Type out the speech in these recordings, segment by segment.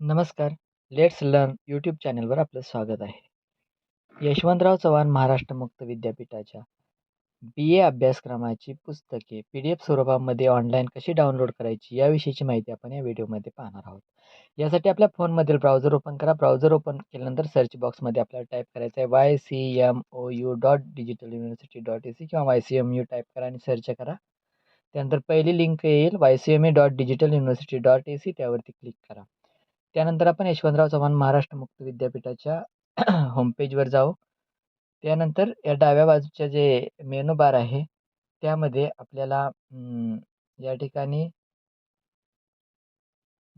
नमस्कार. Let's learn YouTube चॅनलवर आपलं स्वागत आहे. यशवंतराव चव्हाण महाराष्ट्र मुक्त विद्यापीठाच्या बी ए अभ्यासक्रमाची पुस्तके पी डी एफ स्वरूपामध्ये ऑनलाईन कशी डाउनलोड करायची याविषयीची माहिती आपण या व्हिडिओमध्ये पाहणार आहोत. यासाठी आपल्या फोनमधील ब्राउझर ओपन करा. ब्राउझर ओपन केल्यानंतर सर्च बॉक्समध्ये आपल्याला टाईप करायचं आहे Y C M O U dot digital university dot A C किंवा Y C M U type करा आणि सर्च करा. त्यानंतर पहिली लिंक येईल Y C M A dot digital university dot A C त्यावरती क्लिक करा. त्यानंतर आपण यशवंतराव चव्हाण महाराष्ट्र मुक्त विद्यापीठाच्या होमपेजवर जाऊ. त्यानंतर या डाव्या बाजूच्या जे मेनू बार आहे त्यामध्ये आपल्याला या ठिकाणी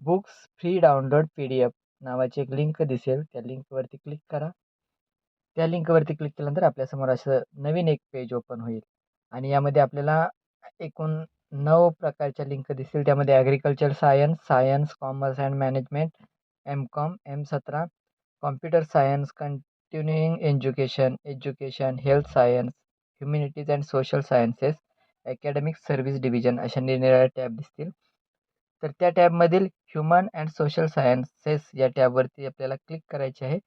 books free download P D F नावाची एक लिंक दिसेल. त्या लिंकवरती क्लिक करा. त्या लिंकवरती क्लिक केल्यानंतर आपल्यासमोर असं नवीन एक पेज ओपन होईल. आणि यामध्ये आपल्याला एकूण नऊ प्रकारच्या लिंक दिसतील त्यामध्ये agriculture science science commerce and management M com M सतरा computer science continuing education education health science humanities and social sciences academic service division अशा निरनिराळ्या टॅब दिसतील. तर त्या टॅबमधील ह्युमन अँड सोशल सायन्सेस या टॅबवरती आपल्याला क्लिक करायचे आहे.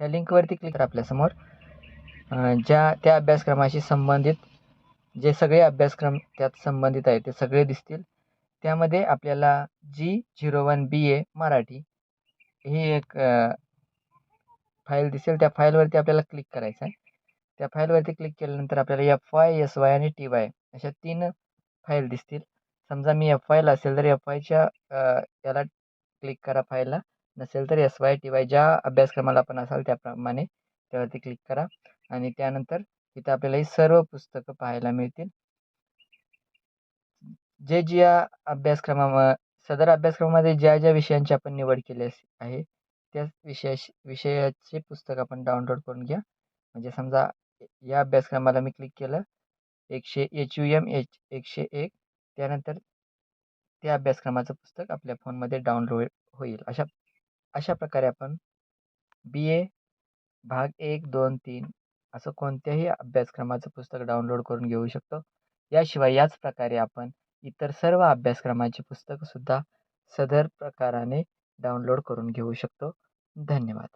या लिंकवरती क्लिक करा आपल्यासमोर. ज्या त्या अभ्यासक्रमाशी संबंधित जे सगळे अभ्यासक्रम त्यात संबंधित आहेत ते सगळे दिसतील. त्यामध्ये आपल्याला G zero one B A Marathi ही एक फाईल दिसेल. त्या फाईलवरती आपल्याला क्लिक करायचं आहे त्या फाईलवरती क्लिक केल्यानंतर आपल्याला एफ वाय एस वाय आणि टी वाय अशा तीन फाईल दिसतील. समजा मी एफ वायला असेल तर एफ वायच्या याला क्लिक करा फाईलला नसेल तर एस वाय टी वाय ज्या अभ्यासक्रमाला आपण असाल त्याप्रमाणे त्यावरती क्लिक करा. आणि त्यानंतर इथं आपल्याला ही सर्व पुस्तकं पाहायला मिळतील. जे ज्या अभ्यासक्रमा सदर अभ्यासक्रमामध्ये ज्या ज्या विषयांची आपण निवड केली आहे त्या विषयाशी विषयाचे पुस्तक आपण डाउनलोड करून घ्या. म्हणजे समजा या अभ्यासक्रमाला मी क्लिक केलं एकशे एच यू एम एच एकशे एक त्यानंतर त्या अभ्यासक्रमाचं पुस्तक आपल्या फोनमध्ये डाउनलोड होईल. अशा अशा प्रकारे आपण बी ए भाग एक दोन तीन असं कोणत्याही अभ्यासक्रमाचं पुस्तक डाउनलोड करून घेऊ शकतो. याशिवाय याच प्रकारे आपण इतर सर्व अभ्यासक्रमाची पुस्तकंसुद्धा सदर प्रकाराने डाउनलोड करून घेऊ शकतो. धन्यवाद.